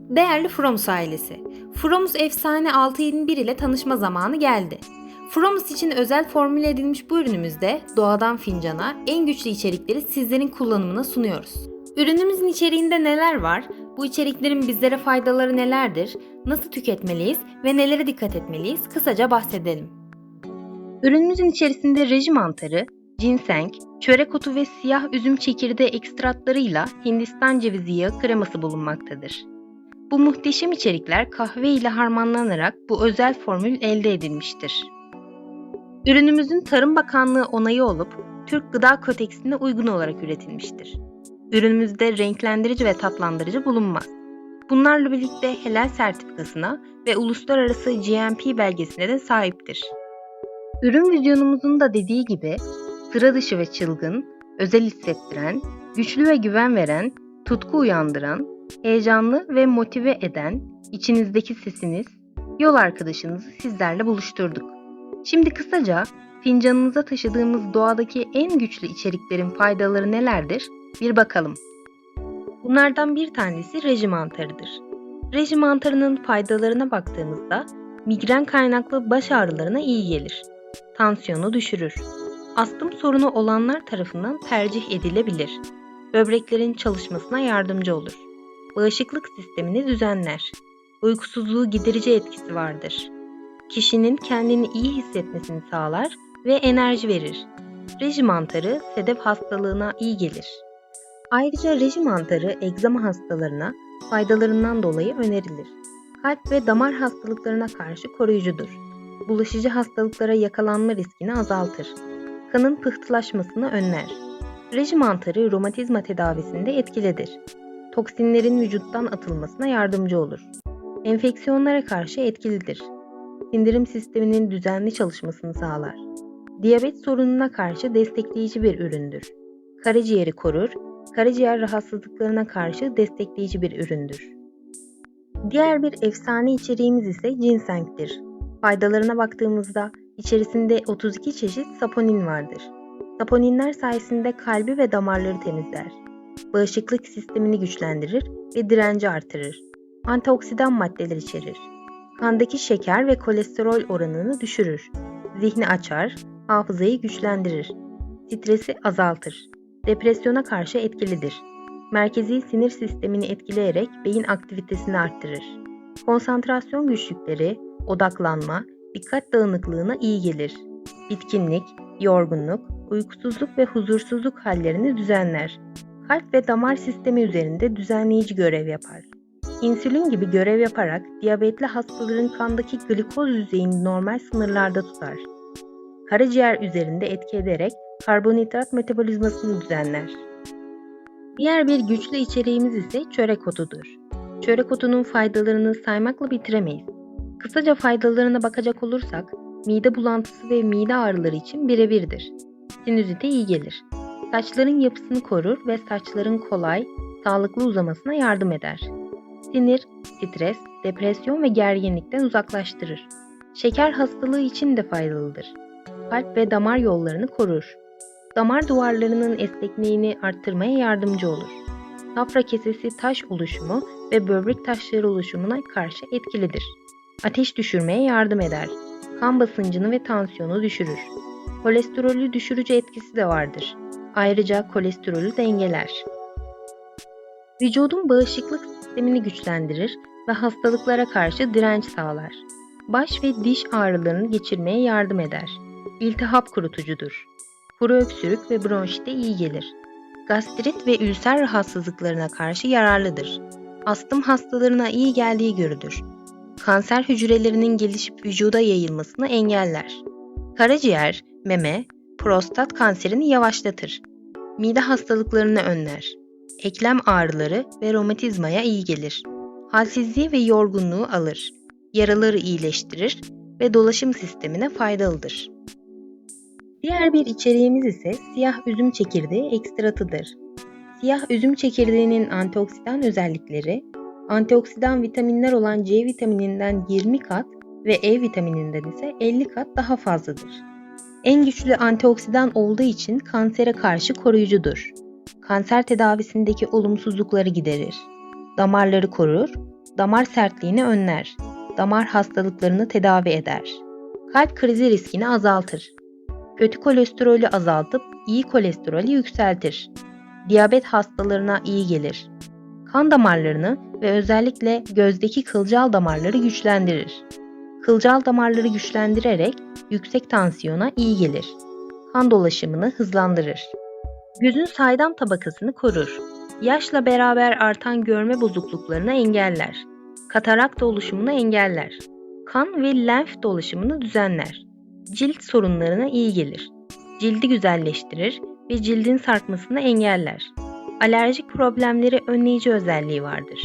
Değerli Fromus ailesi, Fromus Efsane 671 ile tanışma zamanı geldi. Fromus için özel formüle edilmiş bu ürünümüzde doğadan fincana en güçlü içerikleri sizlerin kullanımına sunuyoruz. Ürünümüzün içeriğinde neler var? Bu içeriklerin bizlere faydaları nelerdir? Nasıl tüketmeliyiz ve nelere dikkat etmeliyiz? Kısaca bahsedelim. Ürünümüzün içerisinde reji mantarı, ginseng, çörek otu ve siyah üzüm çekirdeği ekstratlarıyla Hindistan cevizi yağı kreması bulunmaktadır. Bu muhteşem içerikler kahve ile harmanlanarak bu özel formül elde edilmiştir. Ürünümüzün Tarım Bakanlığı onayı olup Türk Gıda Kodeksine uygun olarak üretilmiştir. Ürünümüzde renklendirici ve tatlandırıcı bulunmaz. Bunlarla birlikte helal sertifikasına ve uluslararası GMP belgesine de sahiptir. Ürün vizyonumuzun da dediği gibi sıra dışı ve çılgın, özel hissettiren, güçlü ve güven veren, tutku uyandıran, heyecanlı ve motive eden, içinizdeki sesiniz, yol arkadaşınızı sizlerle buluşturduk. Şimdi kısaca fincanınıza taşıdığımız doğadaki en güçlü içeriklerin faydaları nelerdir? Bir bakalım. Bunlardan bir tanesi reji mantarıdır. Reji mantarının faydalarına baktığımızda migren kaynaklı baş ağrılarına iyi gelir. Tansiyonu düşürür. Astım sorunu olanlar tarafından tercih edilebilir. Böbreklerin çalışmasına yardımcı olur. Bağışıklık sistemini düzenler. Uykusuzluğu giderici etkisi vardır. Kişinin kendini iyi hissetmesini sağlar ve enerji verir. Reji mantarı sedef hastalığına iyi gelir. Ayrıca reji mantarı egzama hastalarına faydalarından dolayı önerilir. Kalp ve damar hastalıklarına karşı koruyucudur. Bulaşıcı hastalıklara yakalanma riskini azaltır. Kanın pıhtılaşmasını önler. Reji mantarı romatizma tedavisinde etkilidir. Toksinlerin vücuttan atılmasına yardımcı olur. Enfeksiyonlara karşı etkilidir. Sindirim sisteminin düzenli çalışmasını sağlar. Diyabet sorununa karşı destekleyici bir üründür. Karaciğeri korur, karaciğer rahatsızlıklarına karşı destekleyici bir üründür. Diğer bir efsane içeriğimiz ise ginseng'tir. Faydalarına baktığımızda içerisinde 32 çeşit saponin vardır. Saponinler sayesinde kalbi ve damarları temizler. Bağışıklık sistemini güçlendirir ve direnci artırır. Antioksidan maddeler içerir. Kandaki şeker ve kolesterol oranını düşürür. Zihni açar, hafızayı güçlendirir. Stresi azaltır. Depresyona karşı etkilidir. Merkezi sinir sistemini etkileyerek beyin aktivitesini arttırır. Konsantrasyon güçlükleri, odaklanma, dikkat dağınıklığına iyi gelir. Bitkinlik, yorgunluk, uykusuzluk ve huzursuzluk hallerini düzenler. Kalp ve damar sistemi üzerinde düzenleyici görev yapar. İnsülin gibi görev yaparak diyabetli hastaların kandaki glikoz düzeyini normal sınırlarda tutar. Karaciğer üzerinde etki ederek karbonhidrat metabolizmasını düzenler. Diğer bir güçlü içeriğimiz ise çörek otudur. Çörek otunun faydalarını saymakla bitiremeyiz. Kısaca faydalarına bakacak olursak, mide bulantısı ve mide ağrıları için birebirdir. Sinüzite iyi gelir. Saçların yapısını korur ve saçların kolay, sağlıklı uzamasına yardım eder. Sinir, stres, depresyon ve gerginlikten uzaklaştırır. Şeker hastalığı için de faydalıdır. Kalp ve damar yollarını korur. Damar duvarlarının esnekliğini arttırmaya yardımcı olur. Safra kesesi taş oluşumu ve böbrek taşları oluşumuna karşı etkilidir. Ateş düşürmeye yardım eder. Kan basıncını ve tansiyonu düşürür. Kolesterolü düşürücü etkisi de vardır. Ayrıca kolesterolü dengeler. Vücudun bağışıklık sistemini güçlendirir ve hastalıklara karşı direnç sağlar. Baş ve diş ağrılarını geçirmeye yardım eder. İltihap kurutucudur. Kuru öksürük ve bronşite iyi gelir. Gastrit ve ülser rahatsızlıklarına karşı yararlıdır. Astım hastalarına iyi geldiği görülür. Kanser hücrelerinin gelişip vücuda yayılmasını engeller. Karaciğer, meme, prostat kanserini yavaşlatır. Mide hastalıklarını önler. Eklem ağrıları ve romatizmaya iyi gelir. Halsizliği ve yorgunluğu alır. Yaraları iyileştirir ve dolaşım sistemine faydalıdır. Diğer bir içeriğimiz ise siyah üzüm çekirdeği ekstratıdır. Siyah üzüm çekirdeğinin antioksidan özellikleri, antioksidan vitaminler olan C vitamininden 20 kat ve E vitamininden ise 50 kat daha fazladır. En güçlü antioksidan olduğu için kansere karşı koruyucudur. Kanser tedavisindeki olumsuzlukları giderir. Damarları korur, Damar sertliğini önler. Damar hastalıklarını tedavi eder. Kalp krizi riskini azaltır. Kötü kolesterolü azaltıp iyi kolesterolü yükseltir. Diyabet hastalarına iyi gelir. Kan damarlarını ve özellikle gözdeki kılcal damarları güçlendirir. Kılcal damarları güçlendirerek yüksek tansiyona iyi gelir. Kan dolaşımını hızlandırır. Gözün saydam tabakasını korur. Yaşla beraber artan görme bozukluklarını engeller. Katarakt oluşumunu engeller. Kan ve lenf dolaşımını düzenler. Cilt sorunlarına iyi gelir. Cildi güzelleştirir ve cildin sarkmasını engeller. Alerjik problemleri önleyici özelliği vardır.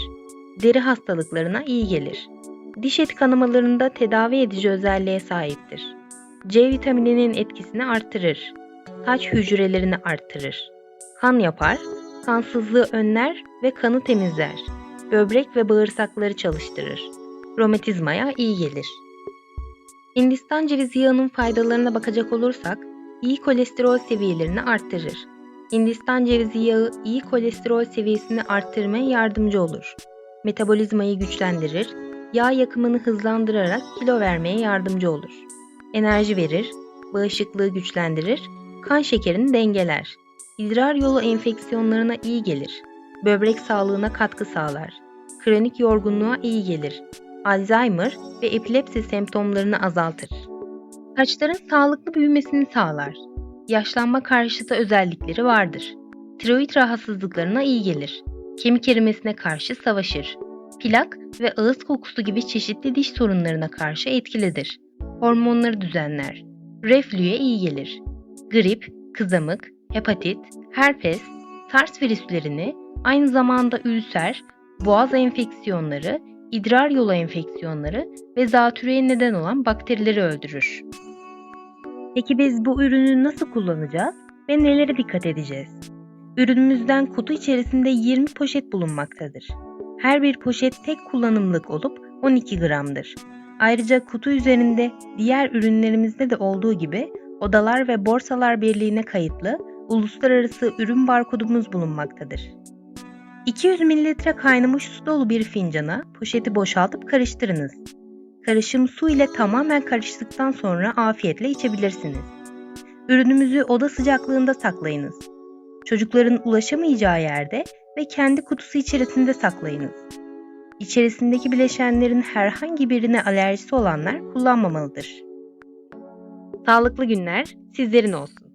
Deri hastalıklarına iyi gelir. Diş eti kanamalarında tedavi edici özelliğe sahiptir. C vitamininin etkisini arttırır. Saç hücrelerini arttırır. Kan yapar, kansızlığı önler ve kanı temizler. Böbrek ve bağırsakları çalıştırır. Romatizmaya iyi gelir. Hindistan cevizi yağının faydalarına bakacak olursak, iyi kolesterol seviyelerini arttırır. Hindistan cevizi yağı iyi kolesterol seviyesini arttırmaya yardımcı olur. Metabolizmayı güçlendirir, yağ yakımını hızlandırarak kilo vermeye yardımcı olur. Enerji verir, bağışıklığı güçlendirir, kan şekerini dengeler. İdrar yolu enfeksiyonlarına iyi gelir. Böbrek sağlığına katkı sağlar. Kronik yorgunluğa iyi gelir. Alzheimer ve epilepsi semptomlarını azaltır. Saçların sağlıklı büyümesini sağlar. Yaşlanma karşıtı özellikleri vardır. Tiroid rahatsızlıklarına iyi gelir. Kemik erimesine karşı savaşır. Plak ve ağız kokusu gibi çeşitli diş sorunlarına karşı etkilidir. Hormonları düzenler. Reflüye iyi gelir. Grip, kızamık, hepatit, herpes, SARS virüslerini, aynı zamanda ülser, boğaz enfeksiyonları, idrar yolu enfeksiyonları ve zatürreye neden olan bakterileri öldürür. Peki biz bu ürünü nasıl kullanacağız ve nelere dikkat edeceğiz? Ürünümüzden kutu içerisinde 20 poşet bulunmaktadır. Her bir poşet tek kullanımlık olup 12 gramdır. Ayrıca kutu üzerinde diğer ürünlerimizde de olduğu gibi Odalar ve Borsalar Birliği'ne kayıtlı uluslararası ürün barkodumuz bulunmaktadır. 200 mililitre kaynamış su dolu bir fincana poşeti boşaltıp karıştırınız. Karışım su ile tamamen karıştıktan sonra afiyetle içebilirsiniz. Ürünümüzü oda sıcaklığında saklayınız. Çocukların ulaşamayacağı yerde ve kendi kutusu içerisinde saklayınız. İçerisindeki bileşenlerin herhangi birine alerjisi olanlar kullanmamalıdır. Sağlıklı günler sizlerin olsun.